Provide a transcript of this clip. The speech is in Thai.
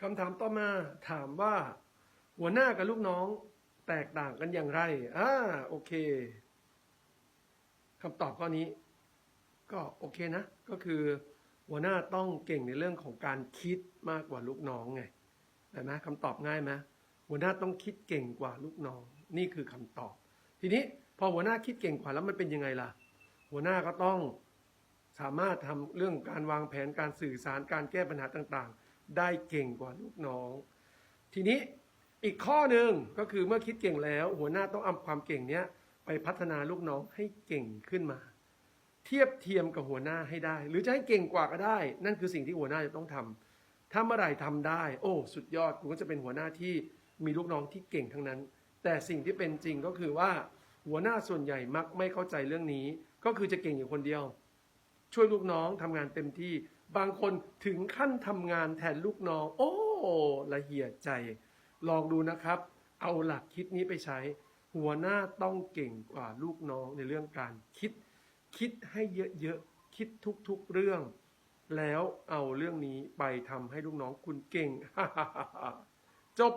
คำถามต่อมาถามว่า หัวหน้ากับลูกน้องแตกต่างกันอย่างไรอ่าโอเคคำตอบข้อนี้ ก็โอเคนะ ก็คือ หัวหน้าต้องเก่งในเรื่องของการคิดมากกว่าลูกน้องไงเห็นไหมคำตอบง่ายไหมหัวหน้าต้องคิดเก่งกว่าลูกน้อง นี่คือคำตอบ ทีนี้พอหัวหน้าคิดเก่งกว่าแล้วมันเป็นยังไงล่ะ หัวหน้าก็ต้องสามารถทำเรื่องการวางแผนการสื่อสารการแก้ปัญหาต่างๆ ได้เก่งกว่าลูกน้อง ทีนี้อีกข้อหนึ่งก็คือเมื่อคิดเก่งแล้ว หัวหน้าต้องเอาความเก่งเนี้ยไปพัฒนาลูกน้องให้เก่งขึ้นมา เทียบเทียมกับหัวหน้าให้ได้ หรือจะให้เก่งกว่าก็ได้ นั่นคือสิ่งที่หัวหน้าจะต้องทำถ้าเมื่อไหร่ทำได้ โอ้ สุดยอดคุณก็จะเป็นหัวหน้าที่มีลูกน้องที่เก่งทั้งนั้น แต่สิ่งที่เป็นจริงก็คือว่าหัวหน้าส่วนใหญ่มักไม่เข้าใจเรื่องนี้ ก็คือจะเก่งอยู่คนเดียว ช่วยลูกน้องทำงานเต็มที่ บางคนถึงขั้นทำงานแทนลูกน้อง โอ้ละเหียดใจ ลองดูนะครับ เอาหลักคิดนี้ไปใช้ หัวหน้าต้องเก่งกว่าลูกน้องในเรื่องการคิด คิดให้เยอะๆ คิดทุกๆเรื่อง แล้วเอาเรื่องนี้ไปทำให้ลูกน้องคุณเก่ง จบ